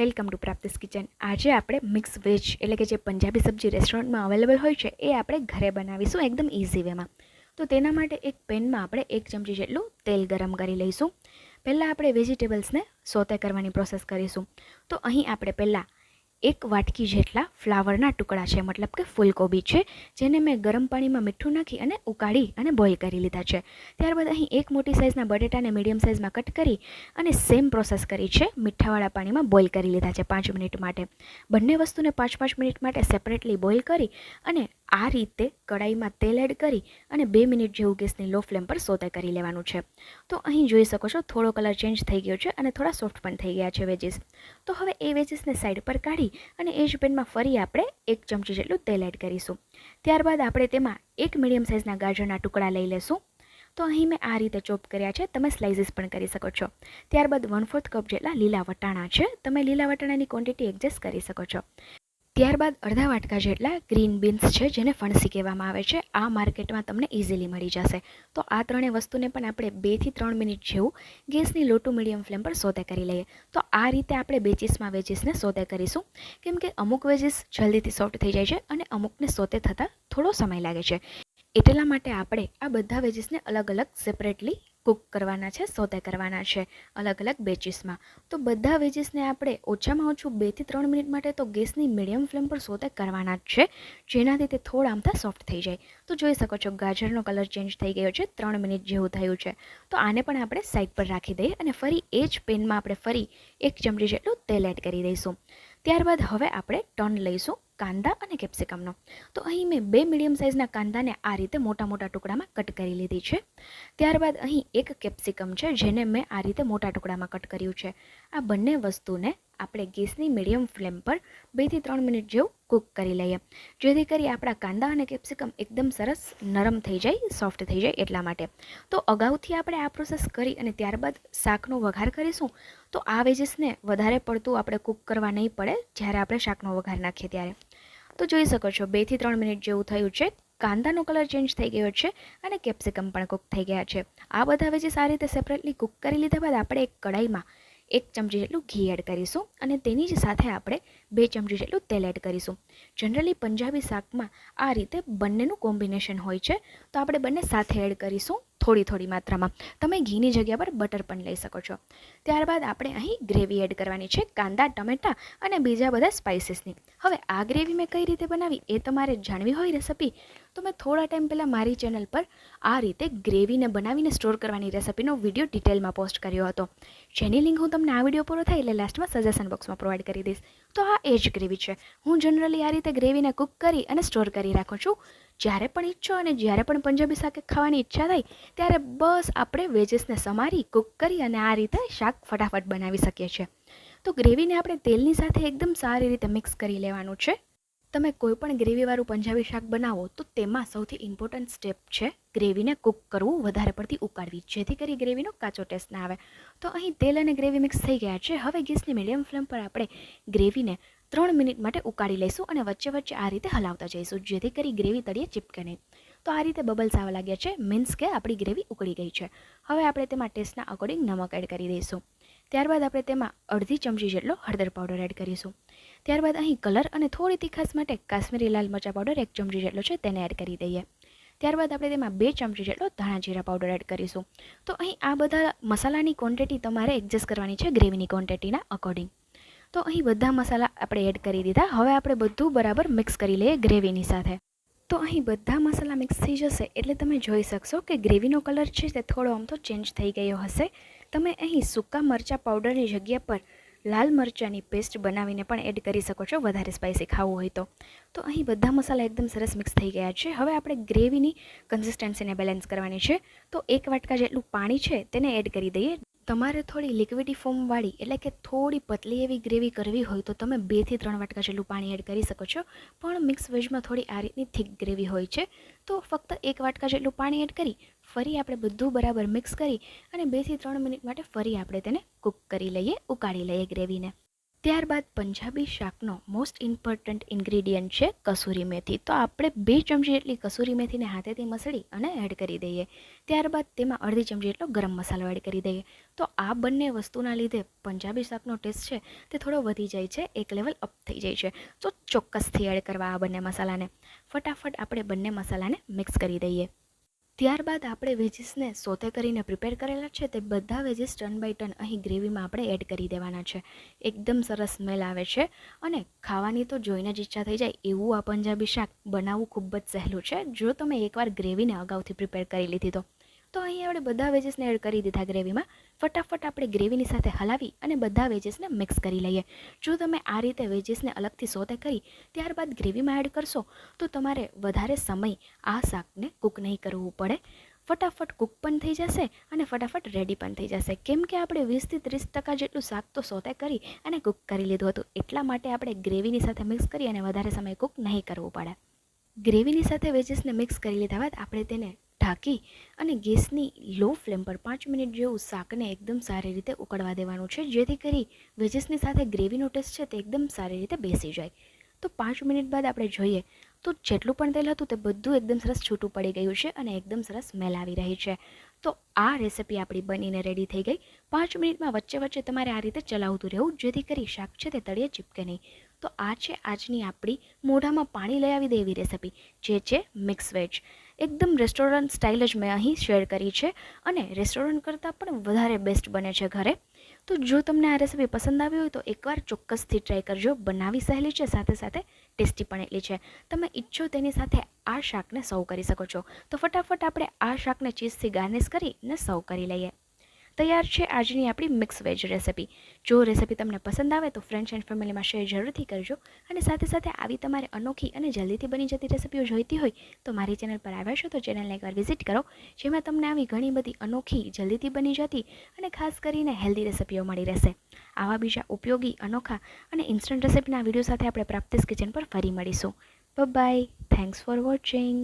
Welcome to પ્રાપ્તિસ kitchen. આજે આપણે mix veg એટલે કે જે પંજાબી સબ્જી રેસ્ટોરન્ટમાં અવેલેબલ હોય છે, એ આપણે ઘરે બનાવીશું એકદમ ઇઝી વેમાં તો તેના માટે એક પેનમાં આપણે એક ચમચી જેટલું તેલ ગરમ કરી લઈશું. પહેલાં આપણે વેજીટેબલ્સને સોતે કરવાની પ્રોસેસ કરીશું. તો અહીં આપણે પહેલાં એક વાટકી જેટલા ફ્લાવરના ટુકડા છે, મતલબ કે ફૂલકોબી છે, જેને મેં ગરમ પાણીમાં મીઠું નાખી અને ઉકાળી અને બોઇલ કરી લીધા છે. ત્યારબાદ અહીં એક મોટી સાઇઝના બટેટાને મીડિયમ સાઇઝમાં કટ કરી અને સેમ પ્રોસેસ કરી છે, મીઠાવાળા પાણીમાં બોઇલ કરી લીધા છે પાંચ મિનિટ માટે. બંને વસ્તુને પાંચ પાંચ મિનિટ માટે સેપરેટલી બોઇલ કરી અને આ રીતે કડાઈમાં તેલ એડ કરી અને બે મિનિટ જેવું ગેસની લો ફ્લેમ પર સોતે કરી લેવાનું છે. તો અહીં જોઈ શકો છો, થોડો કલર ચેન્જ થઈ ગયો છે અને થોડા સોફ્ટ પણ થઈ ગયા છે વેજીસ. તો હવે એ વેજીસને સાઈડ પર કાઢી અને એ જ પેનમાં ફરી આપણે એક ચમચી જેટલું તેલ એડ કરીશું. ત્યારબાદ આપણે તેમાં એક મીડિયમ સાઇઝના ગાજરના ટુકડા લઈ લેશું. તો અહીં મેં આ રીતે ચોપ કર્યા છે, તમે સ્લાઇસીસ પણ કરી શકો છો. ત્યારબાદ વન ફોર્થ કપ જેટલા લીલા વટાણા છે, તમે લીલા વટાણાની ક્વોન્ટિટી એડજસ્ટ કરી શકો છો. ત્યારબાદ અડધા વાટકા જેટલા ગ્રીન બીન્સ છે, જેને ફણસી કહેવામાં આવે છે, આ માર્કેટમાં તમને ઇઝીલી મળી જશે. તો આ ત્રણેય વસ્તુને પણ આપણે બેથી ત્રણ મિનિટ જેવું ગેસની લો મીડિયમ ફ્લેમ પર સોતે કરી લઈએ. તો આ રીતે આપણે બેચીસમાં વેજીસને સોતે કરીશું. કેમ કે અમુક વેજીસ જલ્દીથી સોફ્ટ થઈ જાય છે અને અમુકને સોતે થતાં થોડો સમય લાગે છે. એટલા માટે આપણે આ બધા વેજીસને અલગ અલગ સેપરેટલી કૂક કરવાના છે સોતે કરવાના છે, અલગ અલગ બેચીસમાં તો બધા વેજીસને આપણે ઓછામાં ઓછું બેથી ત્રણ મિનિટ માટે તો ગેસની મીડિયમ ફ્લેમ પર સોતે કરવાના જ છે, જેનાથી તે થોડા આમતા સોફ્ટ થઈ જાય. તો જોઈ શકો છો, ગાજરનો કલર ચેન્જ થઈ ગયો છે, ત્રણ મિનિટ જેવું થયું છે. તો આને પણ આપણે સાઈડ પર રાખી દઈએ અને ફરી એ જ પેનમાં આપણે ફરી એક ચમચી જેટલું તેલ એડ કરી દઈશું. ત્યારબાદ હવે આપણે ટર્ન લઈશું. કાંદા અને કેપ્સિકમનો. તો અહીં મેં બે મીડિયમ સાઇઝના કાંદાને આ રીતે મોટા મોટા ટુકડામાં કટ કરી લીધી છે. ત્યારબાદ અહીં એક કેપ્સિકમ છે, જેને મેં આ રીતે મોટા ટુકડામાં કટ કર્યું છે. આ બંને વસ્તુને આપણે ગેસની મીડિયમ ફ્લેમ પર બેથી ત્રણ મિનિટ જેવું કૂક કરી લઈએ. જેથી કરી આપણા કાંદા અને કેપ્સિકમ એકદમ સરસ નરમ થઈ જાય, સોફ્ટ થઈ જાય એટલા માટે. તો અગાઉથી આપણે આ પ્રોસેસ કરી અને ત્યારબાદ શાકનો વઘાર કરીશું, તો આ વેજીસને વધારે પડતું આપણે કૂક કરવા નહીં પડે જ્યારે આપણે શાકનો વઘાર નાખીએ ત્યારે. તો જોઈ શકો છો બેથી ત્રણ મિનિટ જેવું થયું છે. કાંદાનો કલર ચેન્જ થઈ ગયો છે અને કેપ્સિકમ પણ કૂક થઈ ગયા છે. આ બધા વેજીસ સારી રીતે સેપરેટલી કૂક કરી લીધા બાદ આપણે એક કઢાઈમાં એક ચમચી જેટલું ઘી એડ કરીશું અને તેની જ સાથે આપણે બે ચમચી જેટલું તેલ એડ કરીશું. જનરલી પંજાબી શાકમાં આ રીતે બંનેનું કોમ્બિનેશન હોય છે. તો આપણે બંને સાથે એડ કરીશું થોડી થોડી માત્રામાં. તમે ઘીની જગ્યા પર બટર પણ લઈ શકો છો. ત્યારબાદ આપણે અહીં ગ્રેવી એડ કરવાની છે, કાંદા, ટમેટાં અને બીજા બધા સ્પાઇસીસની હવે આ ગ્રેવી મેં કઈ રીતે બનાવી એ તમારે જાણવી હોય રેસિપી તો મેં થોડા ટાઈમ પહેલાં મારી ચેનલ પર આ રીતે ગ્રેવીને બનાવીને સ્ટોર કરવાની રેસિપીનો વીડિયો ડિટેલમાં પોસ્ટ કર્યો હતો. જેની લિંક હું તમને આ વીડિયો પૂરો થાય એટલે લાસ્ટમાં સજેશન બોક્સમાં પ્રોવાઈડ કરી દઈશ. તો આ એ જ ગ્રેવી છે. હું જનરલી આ રીતે ગ્રેવીને કૂક કરી અને સ્ટોર કરી રાખું છું. જ્યારે પણ ઈચ્છો અને જ્યારે પણ પંજાબી શાક ખાવાની ઈચ્છા થાય, ત્યારે બસ આપણે વેજીસને સમારી, કૂક કરી અને આ રીતે શાક ફટાફટ બનાવી શકીએ છીએ. તો ગ્રેવીને આપણે તેલની સાથે એકદમ સારી રીતે મિક્સ કરી લેવાનું છે. તમે કોઈ પણ ગ્રેવીવાળું પંજાબી શાક બનાવો, તો તેમાં સૌથી ઇમ્પોર્ટન્ટ સ્ટેપ છે ગ્રેવીને કૂક કરવું વધારે પડતી ઉકાળવી, જેથી કરી ગ્રેવીનો કાચો ટેસ્ટ ના આવે. તો અહીં તેલ અને ગ્રેવી મિક્સ થઈ ગયા છે. હવે ગેસની મીડિયમ ફ્લેમ પર આપણે ગ્રેવીને ત્રણ મિનિટ માટે ઉકાળી લઈશું અને વચ્ચે વચ્ચે આ રીતે હલાવતા જઈશું, જેથી કરી ગ્રેવી તળીએ ચીપકે નહીં. તો આ રીતે બબલ્સ આવવા લાગ્યા છે મીન્સ કે આપણી ગ્રેવી ઉકળી ગઈ છે. હવે આપણે તેમાં ટેસ્ટના અકોર્ડિંગ નમક એડ કરી દઈશું. ત્યારબાદ આપણે તેમાં અડધી ચમચી જેટલો હળદર પાવડર એડ કરીશું. ત્યારબાદ અહીં કલર અને થોડી તીખાસ માટે કાશ્મીરી લાલ મરચા પાવડર એક ચમચી જેટલો છે તેને એડ કરી દઈએ. ત્યારબાદ આપણે તેમાં બે ચમચી જેટલો ધાણા જીરા પાવડર એડ કરીશું. તો અહીં આ બધા મસાલાની ક્વોન્ટિટી તમારે એડજસ્ટ કરવાની છે ગ્રેવીની ક્વોન્ટિટીના અકોર્ડિંગ તો અહીં બધા મસાલા આપણે એડ કરી દીધા. હવે આપણે બધું બરાબર મિક્સ કરી લઈએ ગ્રેવીની સાથે. તો અહીં બધા મસાલા મિક્સ થઈ જશે એટલે તમે જોઈ શકશો કે ગ્રેવીનો કલર છે તે થોડો આમ તો ચેન્જ થઈ ગયો હશે. તમે અહીં સૂકા મરચાં પાવડરની જગ્યા પર લાલ મરચાંની પેસ્ટ બનાવીને પણ એડ કરી શકો છો, વધારે સ્પાઇસી ખાવું હોય તો. તો અહીં બધા મસાલા એકદમ સરસ મિક્સ થઈ ગયા છે. હવે આપણે ગ્રેવીની કન્સિસ્ટન્સીને બેલેન્સ કરવાની છે. તો એક વાટકા જેટલું પાણી છે તેને એડ કરી દઈએ. તમારે થોડી લિક્વિડી ફોર્મવાળી એટલે કે થોડી પતલી એવી ગ્રેવી કરવી હોય તો તમે બેથી ત્રણ વાટકા જેટલું પાણી એડ કરી શકો છો. પણ મિક્સ વેજમાં થોડી આ રીતની થીક ગ્રેવી હોય છે. તો ફક્ત એક વાટકા જેટલું પાણી એડ કરી ફરી આપણે બધું બરાબર મિક્સ કરી અને બેથી ત્રણ મિનિટ માટે ફરી આપણે તેને કૂક કરી લઈએ, ઉકાળી લઈએ ગ્રેવીને. ત્યારબાદ પંજાબી શાકનો મોસ્ટ ઇમ્પોર્ટન્ટ ઇન્ગ્રીડિયન્ટ છે કસૂરી મેથી. તો આપણે બે ચમચી જેટલી કસૂરી મેથીને હાથેથી મસળી અને એડ કરી દઈએ. ત્યારબાદ તેમાં અડધી ચમચી જેટલો ગરમ મસાલો એડ કરી દઈએ. તો આ બંને વસ્તુના લીધે પંજાબી શાકનો ટેસ્ટ છે તે થોડો વધી જાય છે, એક લેવલ અપ થઈ જાય છે. તો ચોક્કસથી એડ કરવા આ બંને મસાલાને. ફટાફટ આપણે બંને મસાલાને મિક્સ કરી દઈએ. ત્યારબાદ આપણે વેજીસને સોતે કરીને પ્રિપેર કરેલા છે તે બધા વેજીસ ટર્ન બાય ટર્ન અહીં ગ્રેવીમાં આપણે એડ કરી દેવાના છે. એકદમ સરસ સ્મેલ આવે છે અને ખાવાની તો જોઈને જ ઈચ્છા થઈ જાય એવું આ પંજાબી શાક બનાવવું ખૂબ જ સહેલું છે. જો તમે એકવાર ગ્રેવીને અગાઉથી પ્રિપેર કરી લીધી તો. તો અહીં આપણે બધા વેજીસને એડ કરી દીધા ગ્રેવીમાં ફટાફટ આપણે ગ્રેવીની સાથે હલાવી અને બધા વેજીસને મિક્સ કરી લઈએ. જો તમે આ રીતે વેજીસને અલગથી સોતે કરી, ત્યારબાદ ગ્રેવીમાં એડ કરશો, તો તમારે વધારે સમય આ શાકને કૂક નહીં કરવું પડે. ફટાફટ કૂક પણ થઈ જશે અને ફટાફટ રેડી પણ થઈ જશે. કેમ કે આપણે વીસથી ત્રીસ ટકા જેટલું શાક તો સોતે કરી અને કૂક કરી લીધું હતું. એટલા માટે આપણે ગ્રેવીની સાથે મિક્સ કરી અને વધારે સમય કૂક નહીં કરવું પડે. ગ્રેવીની સાથે વેજીસને મિક્સ કરી લીધા બાદ આપણે તેને ઢાંકી અને ગેસની લો ફ્લેમ પર પાંચ મિનિટ જેવું શાકને એકદમ સારી રીતે ઉકળવા દેવાનું છે. જેથી કરી વેજીસની સાથે ગ્રેવીનો ટેસ્ટ છે તે એકદમ સારી રીતે બેસી જાય. તો પાંચ મિનિટ બાદ આપણે જોઈએ તો જેટલું પણ તેલ હતું તે બધું એકદમ સરસ છૂટું પડી ગયું છે અને એકદમ સરસ સ્મેલ આવી રહી છે. તો આ રેસિપી આપણી બનીને રેડી થઈ ગઈ. પાંચ મિનિટમાં વચ્ચે વચ્ચે તમારે આ રીતે ચલાવતું રહેવું, જેથી કરી શાક છે તે તળિયે ચીપકે નહીં. તો આ છે આજની આપણી મોઢામાં પાણી લઈ આવી દેવી રેસીપી રેસિપી જે છે મિક્સ વેજ એકદમ રેસ્ટોરન્ટ સ્ટાઇલ જ મેં અહીં શેર કરી છે અને રેસ્ટોરન્ટ કરતાં પણ વધારે બેસ્ટ બને છે ઘરે. તો જો તમને આ રેસીપી પસંદ આવી હોય તો એકવાર ચોક્કસથી ટ્રાય કરજો. બનાવી સહેલી છે, સાથે સાથે ટેસ્ટી પણ એટલી છે. તમે ઈચ્છો તેની સાથે આ શાકને સર્વ કરી શકો છો. તો ફટાફટ આપણે આ શાકને ચીઝથી ગાર્નિશ કરીને સર્વ કરી લઈએ. તૈયાર છે આજની આપણી મિક્સ વેજ રેસિપી. જો રેસિપી તમને પસંદ આવે તો ફ્રેન્ડ્સ એન્ડ ફેમિલીમાં શેર જરૂરથી કરજો અને સાથે સાથે આવી તમારે અનોખી અને જલ્દીથી બની જતી રેસિપીઓ જોઈતી હોય તો મારી ચેનલ પર આવ્યા છો તો ચેનલને એકવાર વિઝિટ કરો, જેમાં તમને આવી ઘણી બધી અનોખી, જલ્દીથી બની જતી અને ખાસ કરીને હેલ્ધી રેસિપીઓ મળી રહેશે. આવા બીજા ઉપયોગી, અનોખા અને ઇન્સ્ટન્ટ રેસિપીના વીડિયો સાથે આપણે પ્રાપ્તિસ કિચન પર ફરી મળીશું. By thanks for watching